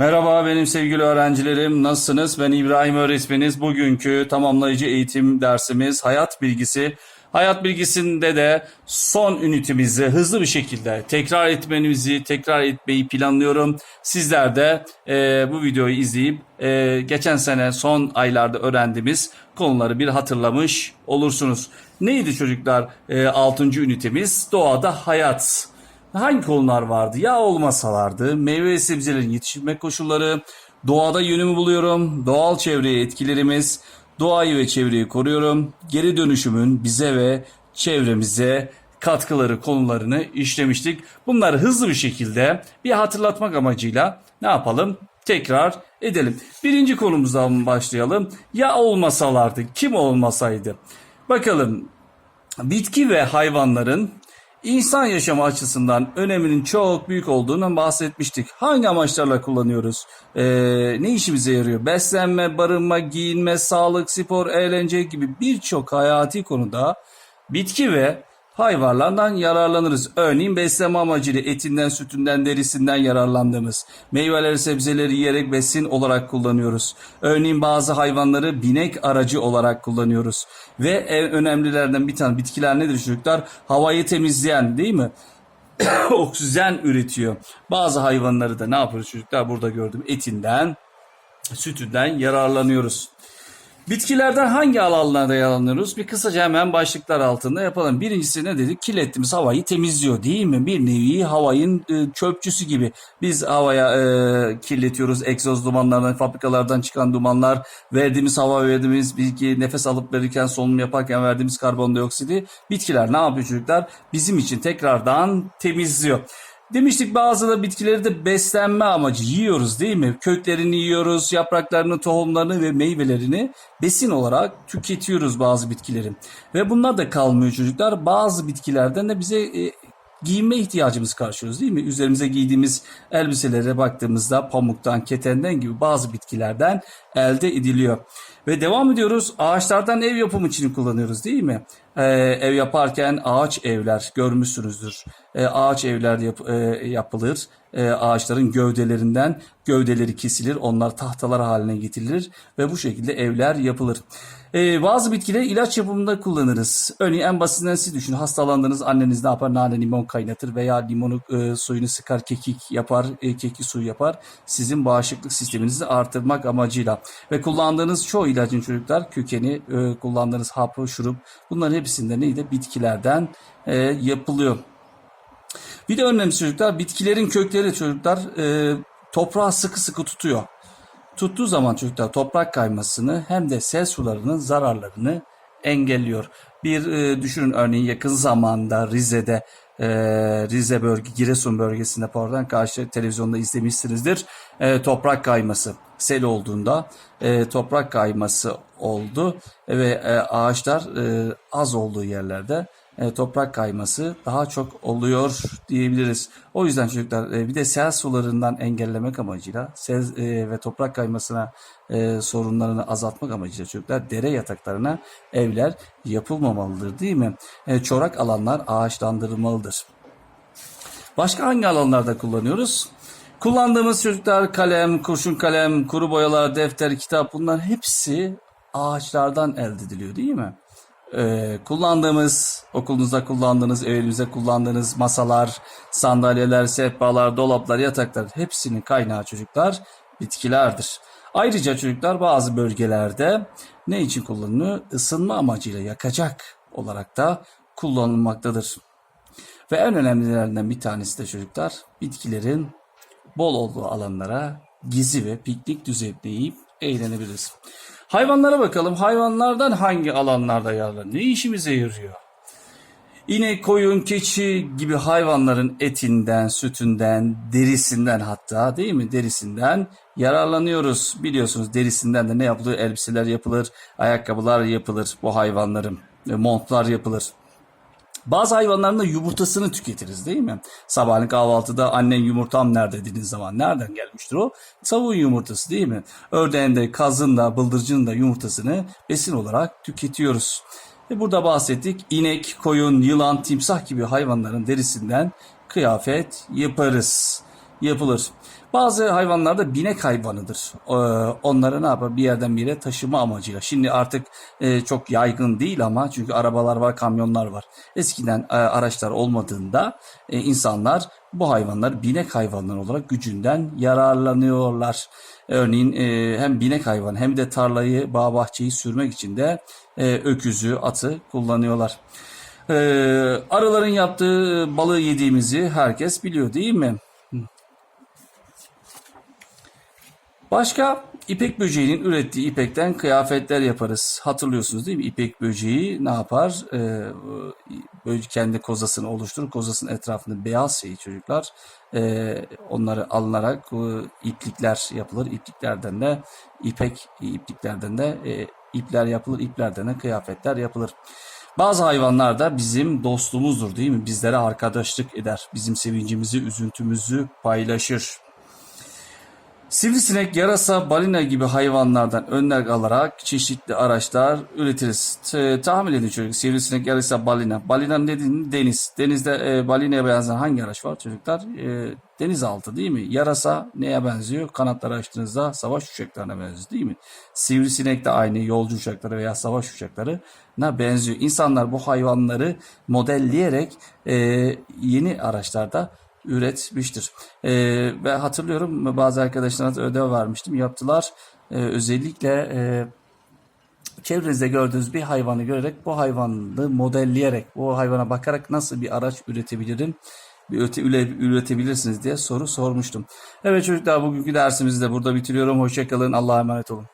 Merhaba benim sevgili öğrencilerim. Nasılsınız? Ben İbrahim öğretmeniz. Bugünkü tamamlayıcı eğitim dersimiz hayat bilgisi. Hayat bilgisinde de son ünitemizi hızlı bir şekilde tekrar etmenizi, tekrar etmeyi planlıyorum. Sizler de e, bu videoyu izleyip e, geçen sene son aylarda öğrendiğimiz konuları bir hatırlamış olursunuz. Neydi çocuklar? E, 6. ünitemiz doğada hayat. Hangi konular vardı? Ya olmasalardı, meyve ve sebzelerin yetiştirme koşulları, doğada yönümü buluyorum, doğal çevreye etkilerimiz, doğayı ve çevreyi koruyorum, geri dönüşümün bize ve çevremize katkıları konularını işlemiştik. Bunları hızlı bir şekilde bir hatırlatmak amacıyla ne yapalım? Tekrar edelim. Birinci konumuzdan başlayalım. Ya olmasalardı, kim olmasaydı? Bakalım bitki ve hayvanların insan yaşamı açısından öneminin çok büyük olduğundan bahsetmiştik. Hangi amaçlarla kullanıyoruz? Ee, ne işimize yarıyor? Beslenme, barınma, giyinme, sağlık, spor, eğlence gibi birçok hayati konuda bitki ve hayvanlardan yararlanırız. Örneğin beslenme amacıyla etinden, sütünden, derisinden yararlandığımız meyveleri, sebzeleri yiyerek besin olarak kullanıyoruz. Örneğin bazı hayvanları binek aracı olarak kullanıyoruz. Ve en önemlilerden bir tane bitkiler nedir çocuklar? Havayı temizleyen değil mi? Oksijen üretiyor. Bazı hayvanları da ne yapıyoruz çocuklar? Burada gördüm etinden, sütünden yararlanıyoruz. Bitkilerden hangi alanlarda yararlanıyoruz? Bir kısaca hemen başlıklar altında yapalım. Birincisi ne dedik? Kirlettiğimiz havayı temizliyor değil mi? Bir nevi havayın e, çöpçüsü gibi. Biz havaya e, kirletiyoruz. Egzoz dumanlardan, fabrikalardan çıkan dumanlar, verdiğimiz hava verdiğimiz bilgi, nefes alıp verirken, solunum yaparken verdiğimiz karbondioksidi bitkiler ne yapıyor çocuklar? Bizim için tekrardan temizliyor. Demiştik bazı da bitkileri de beslenme amacı yiyoruz değil mi? Köklerini yiyoruz, yapraklarını, tohumlarını ve meyvelerini besin olarak tüketiyoruz bazı bitkilerin. Ve bunlar da kalmıyor çocuklar. Bazı bitkilerden de bize e, giyinme ihtiyacımız karşılıyoruz değil mi? Üzerimize giydiğimiz elbiselere baktığımızda pamuktan, ketenden gibi bazı bitkilerden elde ediliyor. Ve devam ediyoruz. Ağaçlardan ev yapımı için kullanıyoruz değil mi? Ee, ev yaparken ağaç evler görmüşsünüzdür. Ee, ağaç evler yap- e, yapılır. Ee, ağaçların gövdelerinden gövdeleri kesilir. Onlar tahtalar haline getirilir ve bu şekilde evler yapılır. Ee, bazı bitkileri ilaç yapımında kullanırız. Örneğin en basitinden siz düşünün. Hastalandınız anneniz ne yapar? Nane limon kaynatır veya limonu e, suyunu sıkar kekik yapar. E, kekik suyu yapar. Sizin bağışıklık sisteminizi artırmak amacıyla. Ve kullandığınız çoğu ilacın çocuklar kökeni, e, kullandığınız hapı, şurup bunların hepsinde neydi? Bitkilerden e, yapılıyor. Bir de önemli çocuklar bitkilerin kökleri çocuklar e, toprağı sıkı sıkı tutuyor. Tuttuğu zaman çocuklar toprak kaymasını hem de sel sularının zararlarını engelliyor. Bir e, düşünün örneğin yakın zamanda Rize'de e, Rize bölge, Giresun bölgesinde pardon karşı televizyonda izlemişsinizdir. E, toprak kayması sel olduğunda e, toprak kayması oldu ve e, ağaçlar e, az olduğu yerlerde e, toprak kayması daha çok oluyor diyebiliriz. O yüzden çocuklar e, bir de sel sularından engellemek amacıyla sel e, ve toprak kaymasına e, sorunlarını azaltmak amacıyla çocuklar dere yataklarına evler yapılmamalıdır değil mi? E, çorak alanlar ağaçlandırılmalıdır. Başka hangi alanlarda kullanıyoruz? Kullandığımız çocuklar kalem, kurşun kalem, kuru boyalar, defter, kitap bunlar hepsi ağaçlardan elde ediliyor değil mi? Ee, kullandığımız, okulunuzda kullandığınız, evinizde kullandığınız masalar, sandalyeler, sehpalar, dolaplar, yataklar hepsinin kaynağı çocuklar bitkilerdir. Ayrıca çocuklar bazı bölgelerde ne için kullanılıyor? Isınma amacıyla yakacak olarak da kullanılmaktadır. Ve en önemlilerinden bir tanesi de çocuklar bitkilerin bol olduğu alanlara gizli ve piknik düzenleyip eğlenebiliriz. Hayvanlara bakalım. Hayvanlardan hangi alanlarda yararlanır? Ne işimize yarıyor? İnek, koyun, keçi gibi hayvanların etinden, sütünden, derisinden hatta değil mi? Derisinden yararlanıyoruz. Biliyorsunuz derisinden de ne yapılır? Elbiseler yapılır, ayakkabılar yapılır bu hayvanların. Montlar yapılır. Bazı hayvanların da yumurtasını tüketiriz değil mi? Sabahleyin kahvaltıda annen yumurtam nerede dediğiniz zaman nereden gelmiştir o? Tavuğun yumurtası değil mi? Ördeğin de, kazın da, bıldırcının da yumurtasını besin olarak tüketiyoruz. Ve burada bahsettik inek, koyun, yılan, timsah gibi hayvanların derisinden kıyafet yaparız. Yapılır. Bazı hayvanlar da binek hayvanıdır. Ee, onları ne yapar? Bir yerden bir yere taşıma amacıyla. Şimdi artık e, çok yaygın değil ama çünkü arabalar var, kamyonlar var. Eskiden e, araçlar olmadığında e, insanlar bu hayvanlar binek hayvanlar olarak gücünden yararlanıyorlar. Örneğin hem binek hayvan hem de tarlayı, bağ bahçeyi sürmek için de öküzü, atı kullanıyorlar. Arıların yaptığı balığı yediğimizi herkes biliyor değil mi? Başka ipek böceğinin ürettiği ipekten kıyafetler yaparız. Hatırlıyorsunuz değil mi? İpek böceği ne yapar? Ee, kendi kozasını oluşturur. Kozasının etrafında beyaz şeyi çocuklar. Ee, onları alınarak e, iplikler yapılır. İpliklerden de ipek ipliklerden de e, ipler yapılır. İplerden de kıyafetler yapılır. Bazı hayvanlar da bizim dostumuzdur değil mi? Bizlere arkadaşlık eder. Bizim sevincimizi, üzüntümüzü paylaşır. Sivrisinek, yarasa, balina gibi hayvanlardan örnek alarak çeşitli araçlar üretiriz. T- tahmin edin çocuk. Sivrisinek, yarasa, balina. Balina ne deniz. Denizde e, balinaya benzeyen hangi araç var çocuklar? E, denizaltı değil mi? Yarasa neye benziyor? Kanatları açtığınızda savaş uçaklarına benziyor değil mi? Sivrisinek de aynı yolcu uçakları veya savaş uçaklarına benziyor. İnsanlar bu hayvanları modelleyerek e, yeni araçlarda üretmiştir. Ee, ve hatırlıyorum bazı arkadaşlarına da ödev vermiştim. Yaptılar. Ee, özellikle e, çevrenizde gördüğünüz bir hayvanı görerek bu hayvanı modelleyerek bu hayvana bakarak nasıl bir araç üretebilirim üretebilirsiniz diye soru sormuştum. Evet çocuklar bugünkü dersimizi de burada bitiriyorum. Hoşçakalın. Allah'a emanet olun.